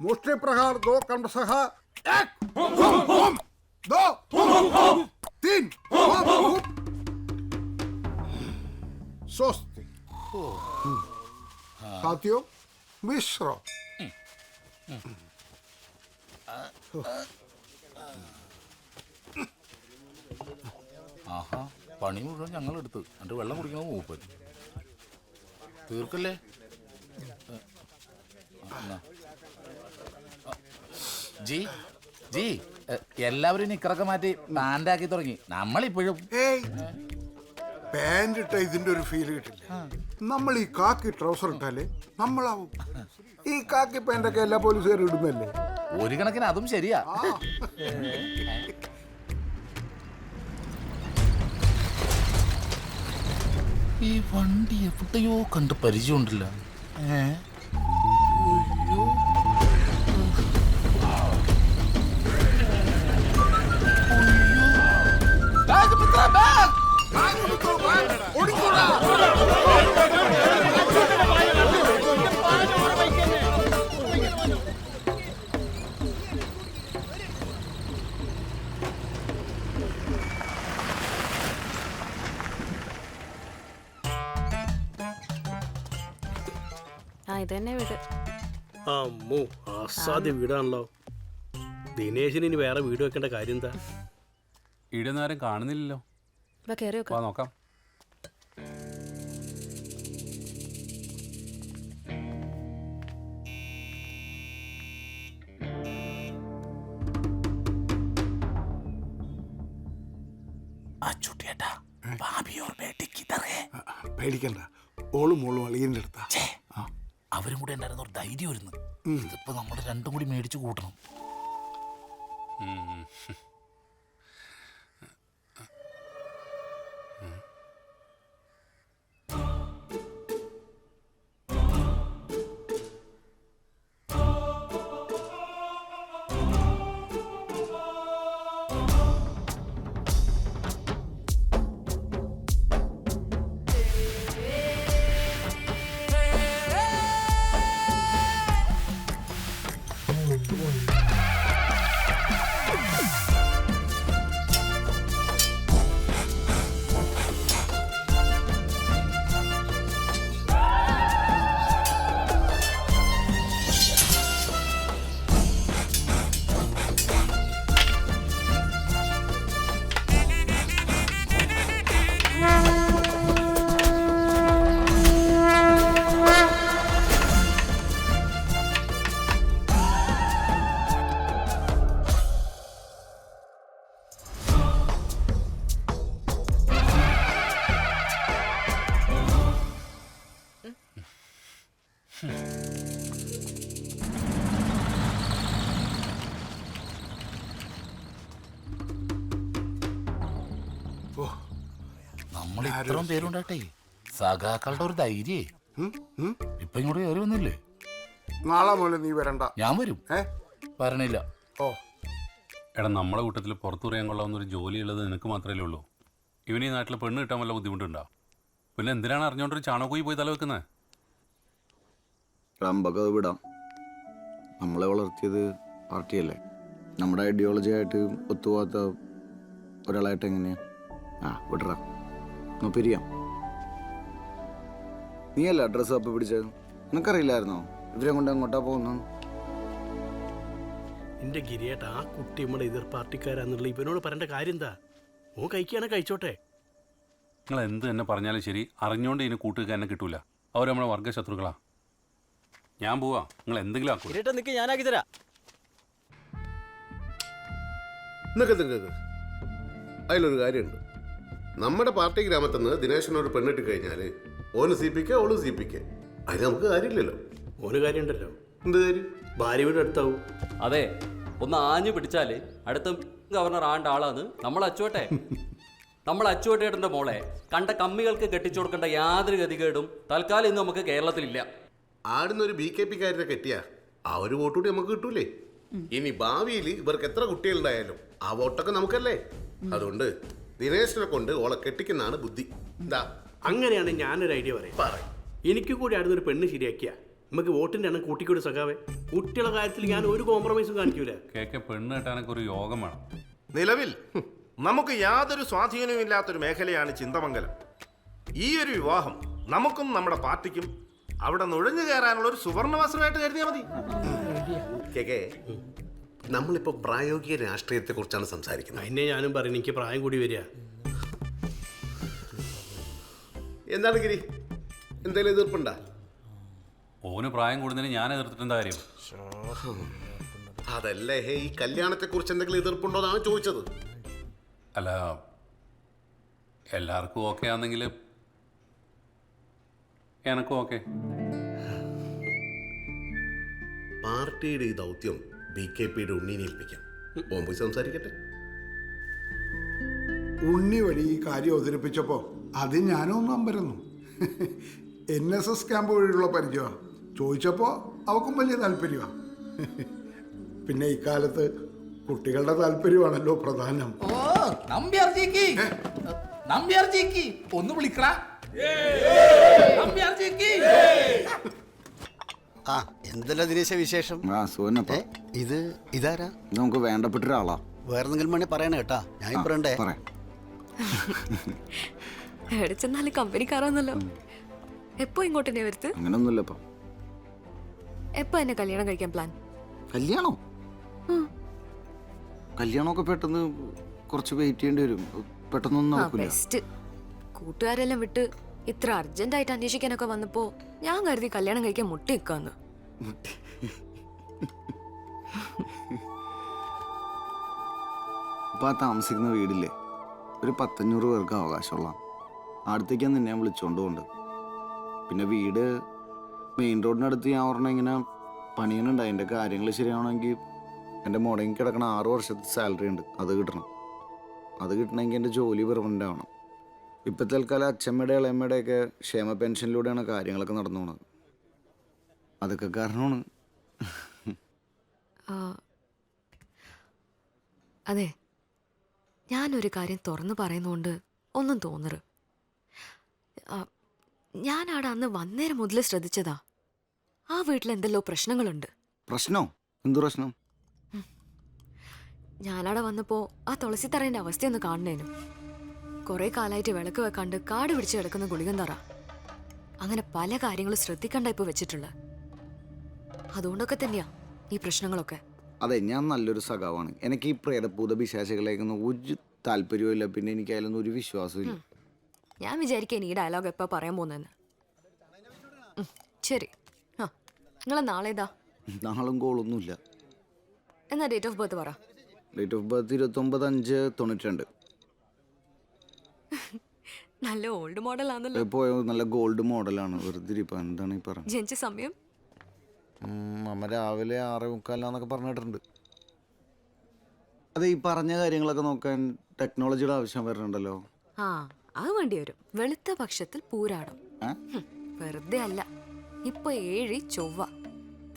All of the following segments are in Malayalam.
मुष्टि प्रहार दो कंडसह एक होम होम दो होम होम तीन होम होम स्वस्ति साथियों मिश्र ആഹാ പണി മുഴുവൻ ഞങ്ങൾ എടുത്ത് എന്നിട്ട് വെള്ളം കുടിക്കണത് മൂപ്പൻ തീർക്കല്ലേ ഏ, ആ, എന്നാ. ജി ജി എല്ലാവരും നിക്കറൊക്കെ മാറ്റി പാന്റാക്കി തുടങ്ങി. നമ്മളിപ്പോഴും ഏയ് പാന്റ് ഇട്ട ഇതിന്റെ ഒരു ഫീൽ കിട്ടില്ല. നമ്മൾ ഈ കാക്കി ട്രൗസർ ഇട്ടാലേ നമ്മളാവും. ഈ കാക്കി പാന്റൊക്കെ എല്ലാ പോലീസുകാരും ഇടുന്നല്ലേ? ഒരു കണക്കിന് അതും ശരിയാ. ഈ വണ്ടി എവിടെയോ കണ്ട് പരിചയമുണ്ടല്ലോ. ഏ? Bag Mitra, bag. ആ ഇത് തന്നെ വീട് അമ്മോ അസാധ്യ വീടാണല്ലോ ദിനേശിന് ഇനി വേറെ വീട് വെക്കേണ്ട കാര്യം എന്താ ഇവിടെ ഒന്നും ആരും കാണുന്നില്ലല്ലോ. വാ കയറി വാ വെക്കാം നോക്കാം അച്ചൂട്ടിയേട്ടാ പേടിക്കണ്ട. ഓളും മോളും അളിയന്റെ അടുത്താ. അവരും കൂടെ ഉണ്ടായിരുന്ന ഒരു ധൈര്യം വരുന്നു ഇതിപ്പോ നമ്മൾ രണ്ടും കൂടി മേടിച്ചു കൂട്ടണം. ഇത്രയും പേരുണ്ടാട്ടെ? സഖാക്കളുടെ ഒരു ധൈര്യേ. ഇപ്പൊ ഇങ്ങോട്ട് കയറി വന്നില്ലേ? നാളെ മുതൽ നീ വരണ്ട. ഞാൻ വരും. ഏ? വരണില്ല. ഓ. എടാ നമ്മളെ കൂട്ടത്തിൽ പുറത്തു പറയാൻ കൊള്ളാവുന്ന ഒരു ജോലി ഉള്ളത് നിനക്ക് മാത്രമേ ഉള്ളൂ. ഇവന് ഈ നാട്ടിൽ പെണ്ണ് കിട്ടാൻ വല്ല ബുദ്ധിമുട്ടുണ്ടോ? പിന്നെ എന്തിനാണ് അറിഞ്ഞോണ്ടൊരു ചാണകോയി പോയി തല വെക്കുന്നത് റമ്പൊക്കെ അത് വിടാം. നമ്മളെ വളർത്തിയത് പാർട്ടിയല്ലേ? നമ്മുടെ ഐഡിയോളജി ആയിട്ട് ഒത്തുപോകാത്ത ഒരാളായിട്ട് എങ്ങനെയാ? ആ വിടറ. ഒന്ന് പിരിയാം. നീയല്ല അഡ്രസ്സ് അപ്പ് പിടിച്ചത്? നിനക്കറിയില്ലായിരുന്നോ? ഇവരെ കൊണ്ട് അങ്ങോട്ടാ പോകുന്നു എന്റെ ഗിരിയേട്ട ആ കുട്ടി നമ്മുടെ എതിർ പാർട്ടിക്കാരാന്നുള്ള ഇവനോട് പറയേണ്ട കാര്യം എന്താ ഓ കഴിക്കുകയാണെ കഴിച്ചോട്ടെ. നിങ്ങൾ എന്ത് തന്നെ പറഞ്ഞാലും ശരി അറിഞ്ഞോണ്ട് ഇതിന് കൂട്ടുക എന്നെ കിട്ടൂല. അവർ നമ്മളെ വർഗശത്രുക്കളാ ഞാൻ പോവാ. നിങ്ങൾ എന്തെങ്കിലും ആക്കൂ. ഗിരിയേട്ട നിക്ക് ഞാനാക്കി തരാം. നിനക്ക് നിനക്ക് അതിലൊരു കാര്യമുണ്ട്. നമ്മുടെ പാർട്ടി ഗ്രാമത്തിൽ നിന്ന് ദിനേശനോട് പെണ്ണിട്ട് കഴിഞ്ഞാൽ ഓന് സി പിക്ക് ഓൾ സി പിക്ക് അതിന് നമുക്ക് കാര്യമില്ലല്ലോ. ഓന് കാര്യമുണ്ടല്ലോ. എന്ത് കാര്യം? ഭാര്യ വീട് അടുത്താവും. അതെ ഒന്ന് ആഞ്ഞു പിടിച്ചാൽ അടുത്ത ഗവർണർ ആണ്ട ആളാന്ന് നമ്മൾ അച്ചുവട്ടെ. നമ്മൾ അച്ചുവട്ടേട്ടന്റെ മോളെ കണ്ട കമ്മികൾക്ക് കെട്ടിച്ചു കൊടുക്കേണ്ട യാതൊരു ഗതികേടും തൽക്കാലം ഇന്ന് നമുക്ക് കേരളത്തിലില്ല. ആടുന്ന ഒരു ബി കെ പി കാരനെ കെട്ടിയാ ആ ഒരു വോട്ട് കൂടി നമുക്ക് കിട്ടൂലേ? ഇനി ഭാവിയിൽ ഇവർക്ക് എത്ര കുട്ടികളുണ്ടായാലും ആ വോട്ടൊക്കെ നമുക്കല്ലേ? അതുകൊണ്ട് ദിനേശനെ കൊണ്ട് ഓളെ കെട്ടിക്കുന്നതാണ് ബുദ്ധി. എന്താ അങ്ങനെയാണ് ഞാനൊരു ഐഡിയ പറയാം. പറ എനിക്ക് കൂടി അടുത്തൊരു പെണ്ണ് ശരിയാക്കിയ. നമുക്ക് വോട്ടിന്റെ എണ്ണം കൂട്ടിക്കൂടി സഖാവേ. കുട്ടികളുടെ കാര്യത്തിൽ ഞാൻ ഒരു കോംപ്രമൈസും കാണിക്കൂല. കേക്ക് പെണ്ണ് കെട്ടാനൊക്കെ ഒരു യോഗം വേണം. നിലവിൽ നമുക്ക് യാതൊരു സ്വാധീനവും ഇല്ലാത്തൊരു മേഖലയാണ് ചിന്തമംഗലം. ഈ ഒരു വിവാഹം നമുക്കും നമ്മുടെ പാർട്ടിക്കും അവിടെ നുഴഞ്ഞു കയറാനുള്ള ഒരു സുവർണവസരമായിട്ട് കരുതിയാൽ മതി. കേക്കേ നമ്മളിപ്പോ പ്രായോഗിക രാഷ്ട്രീയത്തെ കുറിച്ചാണ് സംസാരിക്കുന്നത്. അതിനെ ഞാനും പറയുന്നത് എനിക്ക് പ്രായം കൂടി വരിക. എന്താണ് ഗിരി? എന്തെങ്കിലും എതിർപ്പുണ്ടാ? ഓന് പ്രായം കൂടുന്നതിന് ഞാൻ എതിർത്തിട്ടെന്താ കാര്യം? അതല്ലേ ഹേ ഈ കല്യാണത്തെ കുറിച്ച് എന്തെങ്കിലും എതിർപ്പുണ്ടോ എന്നാണ് ചോദിച്ചത്. അല്ല എല്ലാവർക്കും ഓക്കെ ആണെങ്കിൽ എനക്കും ഓക്കെ. പാർട്ടിയുടെ ഈ ദൗത്യം ബി കെ പിയുടെ ഉണ്ണീനെ ഏൽപ്പിക്കാം ഓൻ പോയി സംസാരിക്കട്ടെ. ഉണ്ണി വഴി ഈ കാര്യം അവതരിപ്പിച്ചപ്പോൾ അത് ഞാനൊന്നും അമ്പരന്നു. എൻ എസ് എസ് ക്യാമ്പ് വഴിയുള്ള പരിചയമാണ് ചോദിച്ചപ്പോൾ അവക്കും വലിയ താല്പര്യമാണ് പിന്നെ ഇക്കാലത്ത് കുട്ടികളുടെ താല്പര്യമാണല്ലോ പ്രധാനം. ഓ നമ്പ്യാർജിക്ക് നമ്പ്യാർജിക്ക് ഒന്ന് വിളിക്കടാ. നമ്പ്യാർജിക്ക് ആ എന്തല്ല ദിനേശ വിശേഷം? ആ ഇത് ഇതാരാ? നമുക്ക് വേണ്ടപ്പെട്ട ഒരാളാ. വേറെന്തെങ്കിലും വേണേ പറയണേ കേട്ടാ. ഞാൻ പറയണ്ടേ? പറയാം എവിടെ ചെന്നാലും കമ്പനിക്കാരാന്നല്ലോ എപ്പോ ഇങ്ങോട്ട് തന്നെ വരുത്ത്? അങ്ങനൊന്നുമില്ല ഇപ്പൊ. എപ്പോ എന്നെ കല്യാണം കഴിക്കാൻ പ്ലാൻ കല്യാണോ? കല്യാണമൊക്കെ പെട്ടെന്ന് കുറച്ച് വെയിറ്റ് ചെയ്യേണ്ടി വരും. പെട്ടെന്നൊന്നും നടക്കില്ല ബെസ്റ്റ് കൂട്ടുകാരെല്ലാം വിട്ട് ഇത്ര അർജന്റ് ആയിട്ട് അന്വേഷിക്കാനൊക്കെ വന്നപ്പോ ഞാൻ കരുതി കല്യാണം കഴിക്കാൻ മുട്ടി നിക്കാന്ന്. ഇപ്പം ആ താമസിക്കുന്ന വീടില്ലേ? ഒരു പത്തഞ്ഞൂറ് പേർക്ക് അവകാശമുള്ള. അടുത്തേക്കാണ് നിന്നെ ഞാൻ വിളിച്ചോണ്ട് കൊണ്ട് പിന്നെ വീട് മെയിൻ റോഡിനടുത്ത് ഞാൻ പറഞ്ഞ ഇങ്ങനെ പണിയുന്നുണ്ട്. അതിന്റെ കാര്യങ്ങൾ ശരിയാവണമെങ്കിൽ എന്റെ മുടങ്ങി കിടക്കണ ആറ് വർഷത്തെ സാലറി ഉണ്ട്. അത് കിട്ടണം. അത് കിട്ടണമെങ്കിൽ എന്റെ ജോലി പെർമനന്റ് ആവണം. ഇപ്പം തൽക്കാലം അച്ഛമ്മയുടെ ഇളയമ്മയുടെയൊക്കെ ക്ഷേമ പെൻഷനിലൂടെയാണ് കാര്യങ്ങളൊക്കെ നടന്നു പോണത് അതൊക്കെ കാരണമാണ്. അതെ. ഞാനൊരു കാര്യം തുറന്നു പറയുന്നതുകൊണ്ട് ഒന്നും തോന്നരുത്. ഞാനവിടെ അന്ന് വന്നേരം മുതൽ ശ്രദ്ധിച്ചതാ. ആ വീട്ടിൽ എന്തെല്ലോ പ്രശ്നങ്ങളുണ്ട്. പ്രശ്നോ? എന്തു പ്രശ്നം? ഞാനവിടെ വന്നപ്പോ ആ തുളസി തറേന്റെ അവസ്ഥയൊന്ന് കാണണേനു. കുറെ കാലമായിട്ട് വിളക്ക് വെക്കാണ്ട് കാട് പിടിച്ച് കിടക്കുന്ന ഗുളികൻ തറ അങ്ങനെ പല കാര്യങ്ങളും ശ്രദ്ധിക്കണ്ട ഇപ്പൊ വെച്ചിട്ടുള്ള. അതുകൊണ്ടൊക്കെ തന്നെയാ. ഈ പ്രശ്നങ്ങളൊക്കെ? അതെ ഞാൻ നല്ലൊരു സഖാവാണ്. എനിക്ക് ഈ പ്രേതഭൂത പിശാചികളേക്കൊന്നും ഒരു താല്പര്യവും ഇല്ല പിന്നെ എനിക്ക് അതിലൊന്നും ഒരു വിശ്വാസവും ഇല്ല ഞാൻ വിചാരിക്കാൻ ഈ ഡയലോഗ് എപ്പോ പറയാൻ പോകുന്നതെന്ന്. ഉം, ശരി. ആ നിങ്ങളെ നാളെ ഇതാ. നാളും കോളൊന്നുമില്ല. എന്നാ ഡേറ്റ് ഓഫ് ബർത്ത് പറ. ഡേറ്റ് ഓഫ് ബർത്ത് ഇരുപത്തൊമ്പത് അഞ്ച് തൊണ്ണൂറ്റി രണ്ട് നല്ല ഓൾഡ് മോഡൽ ആണല്ലോ. പോയ? നല്ല ഗോൾഡ് മോഡലാണ് വെറുതെ ഇരിപ്പം. എന്താണ് ഈ പറഞ്ഞത്? ജനിച്ച സമയം? അമ്മ രാവിലെ ആറ് മുക്കാലാന്നൊക്കെ പറഞ്ഞിട്ടുണ്ട്. അതെ ഈ പറഞ്ഞ കാര്യങ്ങളൊക്കെ നോക്കാൻ ടെക്നോളജിയുടെ ആവശ്യം വരുന്നുണ്ടല്ലോ. ആ അത് വേണ്ടി വരും. വെളുത്ത പക്ഷത്തിൽ പൂരാടം. ഏ? വെറുതെ അല്ല. ഇപ്പൊ ഏഴി ചൊവ്വ.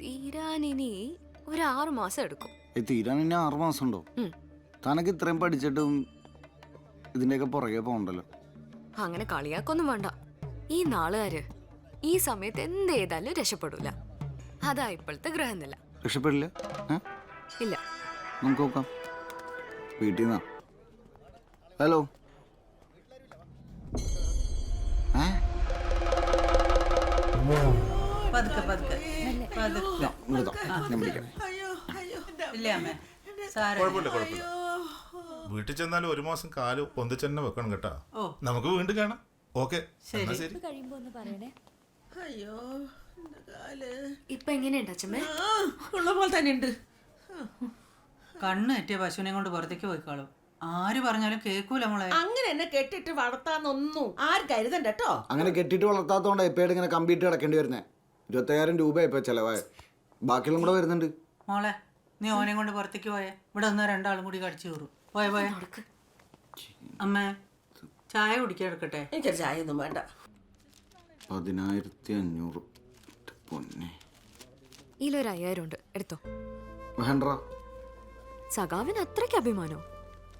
തീരാനിനി ഒരു ആറു മാസം എടുക്കും. ഈ തീരാൻ ഇനി ആറ് മാസം ഉണ്ടോ? ഉം. തനക്ക് ഇത്രയും പഠിച്ചിട്ടും ഇതിന്റെയൊക്കെ പുറകെ പോകണ്ടല്ലോ. അങ്ങനെ കളിയാക്കൊന്നും വേണ്ട. ഈ നാളുകാര് ഈ സമയത്ത് എന്ത് ചെയ്താലും രക്ഷപ്പെടൂല. അതാ ഇപ്പോഴത്തെ ഗ്രഹനില. രക്ഷപ്പെടില്ല? ഇല്ല. നമുക്ക് നോക്കാം. വീട്ടിൽ നിന്നാ. ഹലോ. ഏ? പതുക്കെ പതുക്കെ. പതുക്കെ. ഇതാ, ഇങ്ങോട്ട് താ. ഞാൻ വിളിക്കാം ഇല്ലേ അമ്മേ? സാരം കുഴപ്പമില്ല കുഴപ്പമില്ല. വീട്ടിൽ ചെന്നാലും ഒരു മാസം കാൽ പൊന്തിച്ചെന്നെ വെക്കണം കേട്ടാ. നമുക്ക് വീണ്ടും കാണാം. ഓക്കെ ശരി. അയ്യോ. ഇപ്പൊ എങ്ങനെയുണ്ട് അച്ഛമ്മേ? ഉള്ള പോലെ തന്നെ ഉണ്ട് കണ്ണ് എറ്റിയ പശുവിനെ കൊണ്ട് പുറത്തേക്ക് പോയിക്കാളും. ആര് പറഞ്ഞാലും കേൾക്കൂല മോളെ. അങ്ങനെ എന്നെ കെട്ടിട്ട് വളർത്താന്നൊന്നും ആര് കരുതണ്ട കേട്ടോ അങ്ങനെ കെട്ടിട്ട് വളർത്താത്തോണ്ട് എപ്പോഴും ഇങ്ങനെ കമ്പ്യൂട്ടർ കിടക്കേണ്ടി വരുന്നേ. ഇരുപത്തയ്യായിരം രൂപ ഇപ്പൊ ചെലവായ ബാക്കിയുള്ള കൂടെ വരുന്നുണ്ട്. മോളെ നീ ഓനെ കൊണ്ട് പുറത്തേക്ക് പോയേ. ഇവിടെ ഒന്ന് രണ്ടാളും കൂടി കടിച്ചു കയറും. പോയ പോയ. അമ്മേ ചായ കുടിക്കാൻ എടുക്കട്ടെ? എനിക്കൊരു ചായ ഒന്നും വേണ്ട. പതിനായിരത്തി അഞ്ഞൂറ്. പൊന്നെ. ഇതിലൊരു അയ്യായിരം ഉണ്ട് എടുത്തോ. വേണ്ട സഖാവിന് അത്രയ്ക്ക് അഭിമാനോ?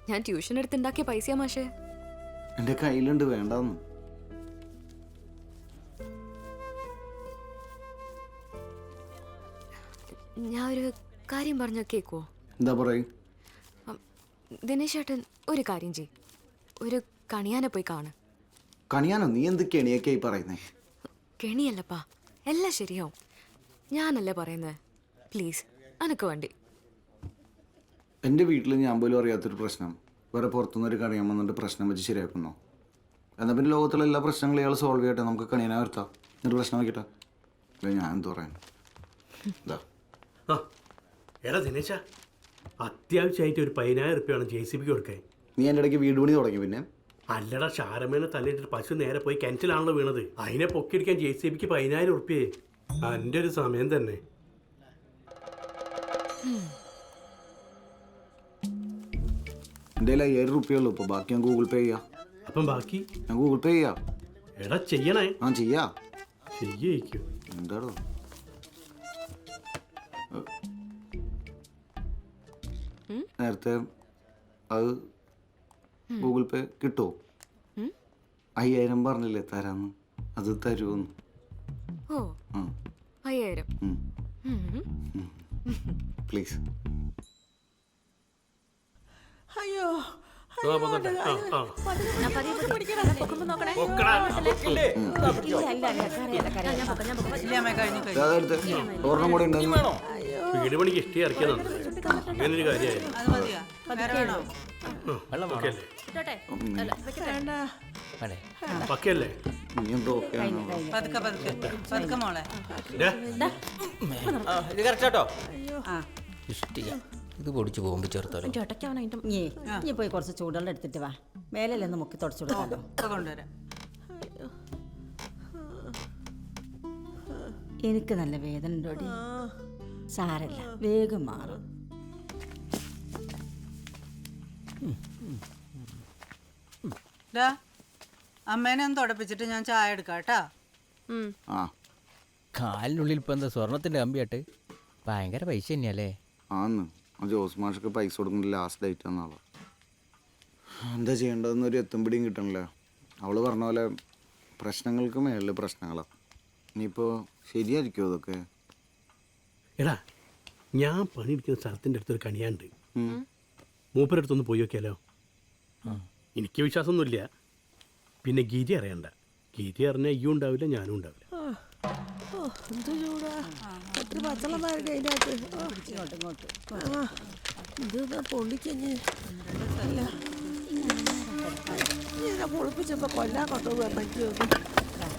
ഞാൻ ട്യൂഷൻ എടുത്തുണ്ടാക്കിയ പൈസയാ മാഷേ. എന്റെ കയ്യിലുണ്ട് വേണ്ടെന്ന്. ഞാൻ ഒരു കാര്യം പറഞ്ഞ കേക്കുവോ? എന്താ പറയൂ? ദിനേശ് ഏട്ടൻ ഒരു കാര്യം ചെയ് ഒരു കണിയാനെ പോയി കാണ്. കണിയാനോ? നീ എന്ത് കെണിയൊക്കെയായി പറയുന്നേ? കെണിയല്ലപ്പാ. എല്ലാം ശരിയാവും. ഞാനല്ലേ പറയുന്നത് പ്ലീസ് അനക്ക് വേണ്ടി. എന്റെ വീട്ടിൽ ഞാൻ പോലും അറിയാത്തൊരു പ്രശ്നം. വേറെ പുറത്തുനിന്ന് ഒരു കണിയാൻ വന്നിട്ട് പ്രശ്നം വെച്ച് ശരിയാക്കുന്നോ. എന്നാൽ പിന്നെ ലോകത്തുള്ള എല്ലാ പ്രശ്നങ്ങളും ഇയാൾ സോൾവ് ചെയ്യട്ടെ. നമുക്ക് കണിയനെ വരുത്താം. എന്നിട്ട് പ്രശ്നം അല്ല ഞാൻ എന്ത് പറയാൻ. ഇതാ ആ എടാ ദിനേശ അത്യാവശ്യമായിട്ട് ഒരു പതിനായിരം റുപ്യാണ് ജെ സി ബിക്ക് കൊടുക്കാൻ. നീ എന്റെ ഇടയ്ക്ക് വീട് പണി തുടങ്ങി പിന്നെ. അല്ലടാ ഷാരമേനെ തല്ലിയിട്ട് പശു നേരെ പോയി കിണറ്റിലാണല്ലോ വീണത്. അതിനെ പൊക്കിയടിക്കാൻ ജെ സി ബിക്ക് പതിനായിരം ഉറുപ്പിയെ. എന്റെ ഒരു സമയം തന്നെ. എന്റെ കയ്യിൽ അയ്യായിരം റുപ്യ ഉള്ളൂ. ഇപ്പോൾ ബാക്കി ഞാൻ ഗൂഗിൾ പേ ചെയ്യാം. അപ്പം ബാക്കി? ഞാൻ ഗൂഗിൾ പേ ചെയ്യാം. എടാ ചെയ്യണേ. ആ ചെയ്യാ. ചെയ്യിക്കും എന്താടോ? നേരത്തെ അത് ഗൂഗിൾ പേ കിട്ടുമോ അയ്യായിരം പറഞ്ഞില്ലേ തരാന്ന്? അത് തരുമെന്ന് ഓ. അയ്യായിരം. പ്ലീസ്. അയ്യോ. ഒരെണ്ണം കൂടെ ഉണ്ടെന്ന്. വീട് പണിക്ക് ഇഷ്ടി ഇറക്കിയതാണ്. അങ്ങനൊരു ഒരു അല്ല, പക്കല്ലേ നീ എന്തോ ഓക്കെ ആണോ? പതുക്കെ പതുക്കെ പതുക്കെ മോളെ. ഇത്. കറക്റ്റ് കേട്ടോ ആ ഇഷ്ടിക. ഇത് പൊടിച്ച് പോകുമ്പോ ചേർത്തോലോ? നീ നീ പോയി കുറച്ച് ചൂടുവെള്ളം എടുത്തിട്ട് വാ. മേലല്ലേ ഒന്ന് മുക്കി തുടച്ചു കൊടുക്കാലോ. ഇപ്പൊ കൊണ്ടുവരാം. എനിക്ക് നല്ല വേദന ഉണ്ടോടി? സാരല്ല വേഗം മാറും. ഡാ അമ്മേനെ ഒന്ന് തുടപ്പിച്ചിട്ട് ഞാൻ ചായ എടുക്കാം കേട്ടാ. ആ. കാലിനുള്ളിൽ ഇപ്പൊ എന്താ സ്വർണത്തിന്റെ കമ്പിയാട്ട് ഭയങ്കര പൈസ തന്നെയല്ലേ? ആന്ന്. ആ ജോസ് മാഷൊക്കെ പൈസ കൊടുക്കുന്ന ലാസ്റ്റ് ഡേറ്റ് എന്നാളോ എന്താ ചെയ്യേണ്ടതെന്ന് ഒരു എത്തും പിടിയും കിട്ടണില്ല. അവൾ പറഞ്ഞ പോലെ പ്രശ്നങ്ങൾക്ക് മേളിൽ പ്രശ്നങ്ങളാണ് ഇനിയിപ്പോൾ ശരിയായിരിക്കുമോ അതൊക്കെ? എടാ ഞാൻ പണിയെടുക്കുന്ന സ്ഥലത്തിന്റെ അടുത്തൊരു കണിയാണ്ട് മൂപ്പരടുത്തൊന്ന് മൂപ്പരുടെ പോയി നോക്കിയാലോ? എനിക്ക് വിശ്വാസമൊന്നുമില്ല. പിന്നെ ഗിരി അറിയണ്ട. ഗിരി അറിഞ്ഞാൽ ഈയും ഉണ്ടാവില്ല ഞാനും ഉണ്ടാവില്ല. ഇങ്ങോട്ട് ഇങ്ങോട്ട് പൊള്ളിക്കഞ്ഞ് ഇങ്ങനെ പൊളിപ്പിച്ചപ്പോ കൊല്ലാൻ കൊണ്ടുപോകാൻ പറ്റുമോ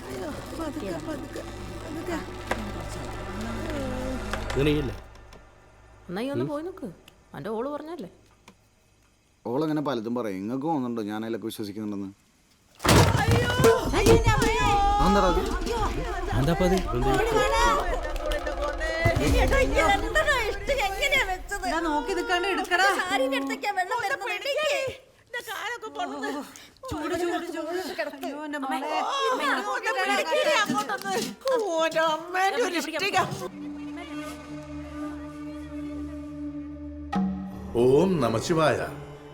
അയ്യോ പതുക്കെ പതുക്കെ പതുക്കെ. അങ്ങനെയല്ലേ എന്നാ ഒന്ന് പോയി നോക്ക്. എന്റെ ഓൾ പറഞ്ഞല്ലേ ഓളങ്ങനെ പലതും പറയും നിങ്ങൾക്ക് തോന്നുന്നുണ്ടോ ഞാൻ അതിലൊക്കെ വിശ്വസിക്കുന്നുണ്ടെന്ന് എന്താ അത് എന്താ അത് ഡാ നോക്കി നിൽക്കാണ്ട് എടുക്കടാ ചൂട് ചൂട് ചൂട് അയ്യോ, എന്റെ മോളെ. ഓം നമശിവായ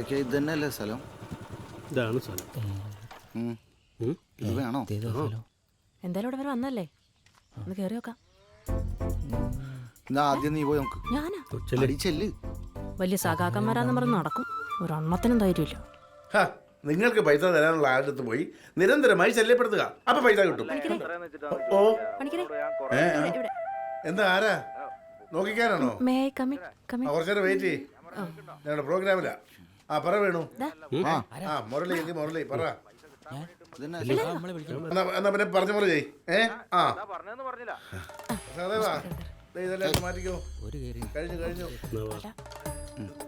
ഓക്കെ ഇത് തന്നെയല്ലേ സ്ഥലം? ഇതാണ് സ്ഥലം. ഉം. ഇത് വേണോ? എന്തായാലും ഇവിടെ വരെ വന്നല്ലേ ഒന്ന് കയറി നോക്കാം. ഇന്ന് ആദ്യം നീ പോയി നമുക്ക് ഞാനാ? ചെല്ല്. അടി ചെല്ല്. വലിയ സഖാക്കന്മാരാന്ന് പറഞ്ഞ് നടക്കും. ഒരെണ്ണത്തിനും ധൈര്യമില്ല. ഹ, നിങ്ങൾക്ക് പൈസ തരാനുള്ള ആളുടെ പോയി നിരന്തരമായി ശല്യപ്പെടുത്തുക. അപ്പൊ പൈസ കിട്ടും. ഓ പണിക്കരെ. ഏ ആ. എന്താ ആരാ? നോക്കിക്കാനാണോ? മേ കമ്മി കമ്മി ആ, കുറച്ചേരം വെയിറ്റ് ചെയ്യ്. ഞങ്ങളുടെ പ്രോഗ്രാമിലാ ആ പറ വേണു. ആ ആ മുരളി എങ്കിൽ മുരളി പറ. എന്നാ എന്നാ പിന്നെ പറഞ്ഞ മുരളി ഏ? ആ. സഹദേവാ, ദേ ഇതെല്ലാം മാറ്റിക്കോ. കഴിഞ്ഞു കഴിഞ്ഞു. എന്നാ വാ.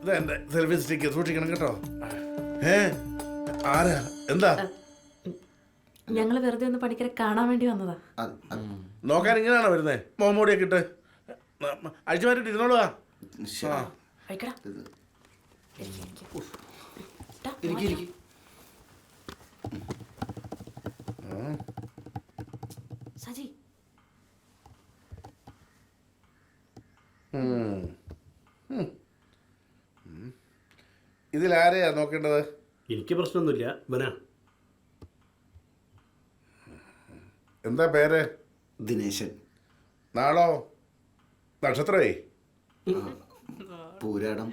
ഇത് എന്റെ സെൽഫി സ്റ്റിക്ക് സൂക്ഷിക്കണം കേട്ടോ. ഏ? ആരാ? എന്താ? ഞങ്ങൾ വെറുതെ ഒന്ന് പണിക്കരെ കാണാൻ വേണ്ടി വന്നതാ. നോക്കാൻ ഇങ്ങനെയാണോ വരുന്നേ? മോമോടിയൊക്കെ ഇട്ട്. അഴിച്ചു മാറ്റിട്ട് ഇരുന്നോളുക ശരി. കഴിക്കടാ ഇരിക്ക്, ഇരിക്ക്. സജി. ഇതിലാരെയാ നോക്കേണ്ടത്? എനിക്ക് പ്രശ്നമൊന്നുമില്ല ഇവനാ എന്താ പേര്? ദിനേശൻ. നാളോ? നക്ഷത്രേ പൂരാടം.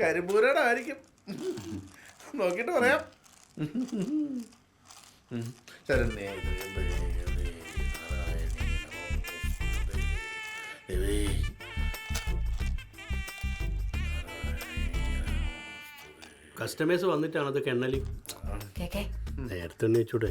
കരിമ്പൂരയുടെ ആയിരിക്കും നോക്കിയിട്ട് പറയാം. ശരണ്യേ. കസ്റ്റമേഴ്സ് വന്നിട്ടാണ് അത് കെണ്ണലി കേക്കേ. നേരത്തെ ഉന്നയിച്ചൂടെ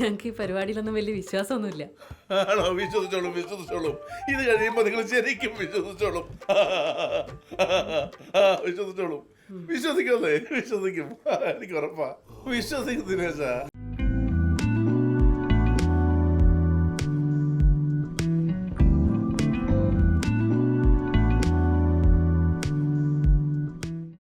ഞങ്ങൾക്ക് ഈ പരിപാടിയിലൊന്നും വലിയ വിശ്വാസമൊന്നുമില്ല. ആണോ? വിശ്വസിച്ചോളൂ വിശ്വസിച്ചോളും. ഇത് കഴിയുമ്പോൾ നിങ്ങൾ ശരിക്കും വിശ്വസിച്ചോളും. വിശ്വസിച്ചോളും. വിശ്വസിക്കല്ലേ? വിശ്വസിക്കും. എനിക്ക് ഉറപ്പാ. വിശ്വസിക്കും ദിനേശ.